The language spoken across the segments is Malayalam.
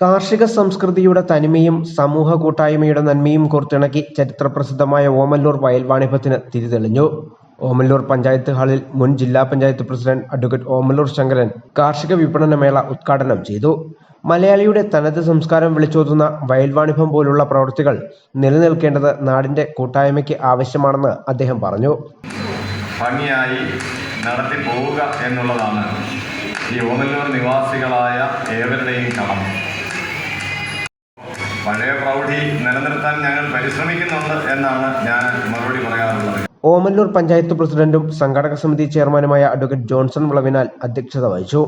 കാർഷിക സംസ്കൃതിയുടെ തനിമയും സമൂഹ കൂട്ടായ്മയുടെ നന്മയും കോർത്തിണക്കി ചരിത്രപ്രസിദ്ധമായ ഓമല്ലൂർ വയൽ വാണിഭത്തിന് തിരിതെളിഞ്ഞു ഓമല്ലൂർ പഞ്ചായത്ത് ഹാളിൽ മുൻ ജില്ലാ പഞ്ചായത്ത് പ്രസിഡന്റ് അഡ്വക്കേറ്റ് ഓമല്ലൂർ ശങ്കരൻ കാർഷിക വിപണന മേള ഉദ്ഘാടനം ചെയ്തു. മലയാളിയുടെ തനത് സംസ്കാരം വിളിച്ചോതുന്ന വയൽ വാണിഭം പോലുള്ള പ്രവൃത്തികൾ നിലനിൽക്കേണ്ടത് നാടിന്റെ കൂട്ടായ്മയ്ക്ക് ആവശ്യമാണെന്ന് അദ്ദേഹം പറഞ്ഞു. ഭംഗിയായി നടത്തി പോവുക എന്നുള്ളതാണ് ഈ ഓമല്ലൂർ നിവാസികളായ ഏവരുടെയും കടമ. പഴയ പ്രൗഢി നിലനിർത്താൻ ഞങ്ങൾ പരിശ്രമിക്കുന്നുണ്ട് എന്നാണ് ഞാൻ മറുപടി പറയാറുള്ളത്. ഓമല്ലൂർ പഞ്ചായത്ത് പ്രസിഡന്റും സംഘാടക സമിതി ചെയർമാനുമായ അഡ്വക്കേറ്റ് ജോൺസൺ വിളവിനാൽ അധ്യക്ഷത വഹിച്ചു.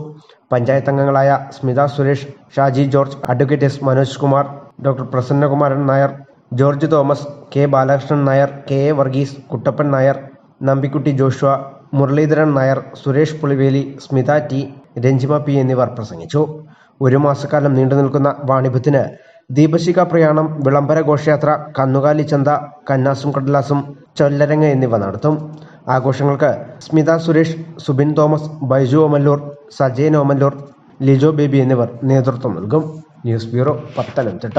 പഞ്ചായത്ത് അംഗങ്ങളായ Smitha Suresh Shaji George advocate S Manoj Kumar doctor Prasannakumaran Nair George Thomas K Balakrishnan Nair K A Varghese Kuttappan Nair Nambikkutty Joshua Muraleedharan Nair Suresh Puliveli Smitha T Ranjima P എന്നിവർ പ്രസംഗിച്ചു. ഒരു മാസക്കാലം നീണ്ടുനിൽക്കുന്ന വാണിഭത്തിന് ദീപശിഖ പ്രയാണം വിളംബര ഘോഷയാത്ര കന്നുകാലി ചന്ത കന്നാസും കടലാസും ചൊല്ലരങ്ങ് എന്നിവ നടത്തും. ആഘോഷങ്ങൾക്ക് സ്മിത സുരേഷ് സുബിൻ തോമസ് ബൈജു ഓമല്ലൂർ സജയൻ ഓമല്ലൂർ ലിജോ ബേബി എന്നിവർ നേതൃത്വം നൽകും. News bureau Pathanamthitta.